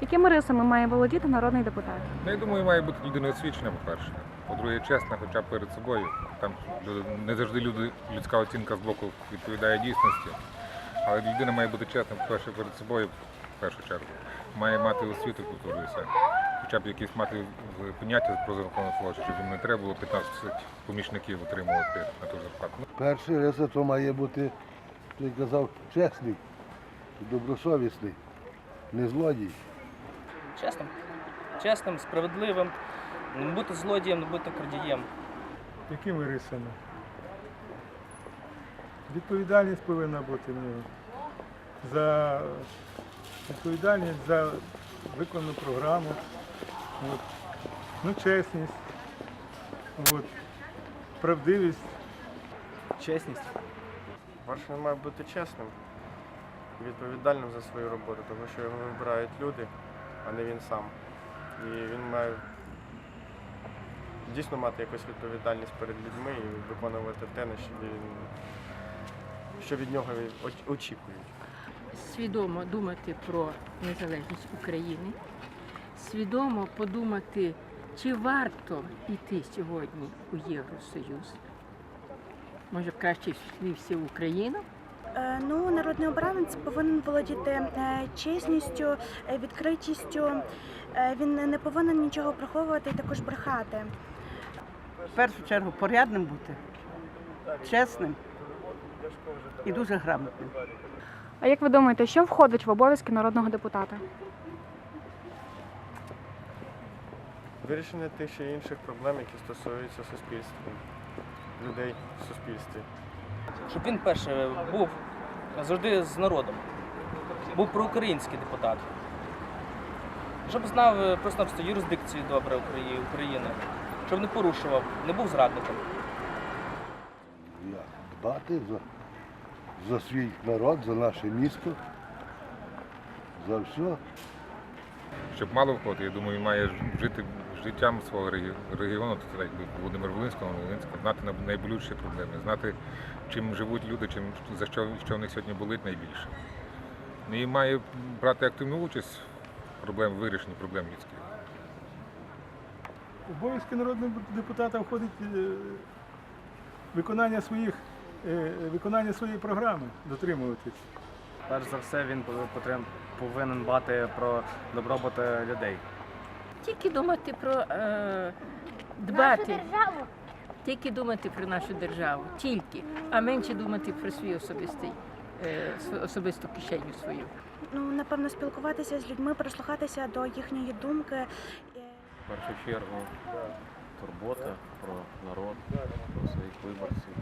Якими рисами має володіти народний депутат? Ну, я думаю, має бути людина освічена, по-перше. По-друге, чесна, хоча б перед собою. Там не завжди люди, людська оцінка з боку відповідає дійсності. Але людина має бути чесна, по-перше, перед собою, в першу чергу. Має мати освіту культуру і все. Хоча б якісь мати поняття про законну злочин, щоб їм не треба було 15 помічників отримувати на ту зарплату. Перший риса то має бути, той казав, чесний, добросовісний, не злодій. Чесним. Чесним, справедливим, не бути злодієм, не бути крадієм. Якими рисами? Відповідальність повинна бути в нього. За відповідальність за виконану програму. От. Ну, чесність, от. правдивість. Чесність. Він має бути чесним, відповідальним за свою роботу, тому що його вибирають люди, а не він сам. І він має дійсно мати якусь відповідальність перед людьми і виконувати те, що він що від нього очікують. свідомо думати про незалежність України, свідомо подумати, чи варто йти сьогодні у Євросоюз. Може, краще всі в Україну? Е, Ну, народний обранець повинен володіти е, чесністю, е, відкритістю. Він не повинен нічого приховувати і також брехати. в першу чергу порядним бути, чесним і дуже грамотним. А як ви думаєте, що входить в обов'язки народного депутата? Вирішення тих чи інших проблем, які стосуються суспільства, людей в суспільстві. Щоб він перше був завжди з народом, був проукраїнський депутат. Щоб знав е, просто юрисдикцію добре України, щоб не порушував, не був зрадником. Дбати за, за свій народ, за наше місто, за все. Щоб мало в кого, я думаю, має жити життям свого регіону, то так якби Володимир Волинського, Волинського, знати най- найболючіші проблеми, знати, чим живуть люди, чим за що, що в них сьогодні болить найбільше. Ну, І має брати активну участь в проблем, вирішенні проблем людських. Обов'язки народного депутата входить е, виконання своїх е, виконання своєї програми, дотримуватись. Перш за все, він повинен дбати про добробут людей. Тільки думати про е, дбати. Тільки думати про нашу державу, тільки, а менше думати про свій особистий, е, особисту кишеню свою. Ну, напевно, спілкуватися з людьми, прислухатися до їхньої думки. Е, В першу чергу турбота про народ, про своїх виборців,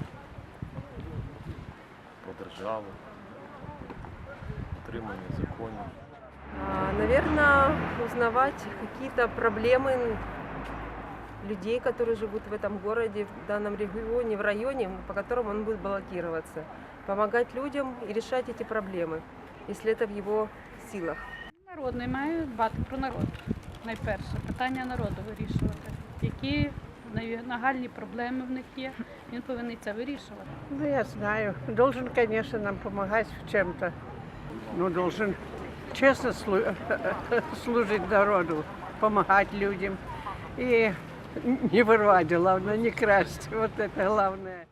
про державу, дотримання законів. Наверное, узнавать какие-то проблемы людей, которые живут в этом городе, в данном регионе, в районе, по которому он будет баллотироваться. Помогать людям и решать эти проблемы, если это в его силах. Народний має дбати про народ. Найперше питання народу вирішувати. Які най- нагальні проблеми в них є, він повинен це вирішувати. Ну, я знаю. Должен, конечно, нам помогать в чем-то. Но должен честно слу- служить народу, помогать людям. И не вырвать, главное, не красть. Вот это главное.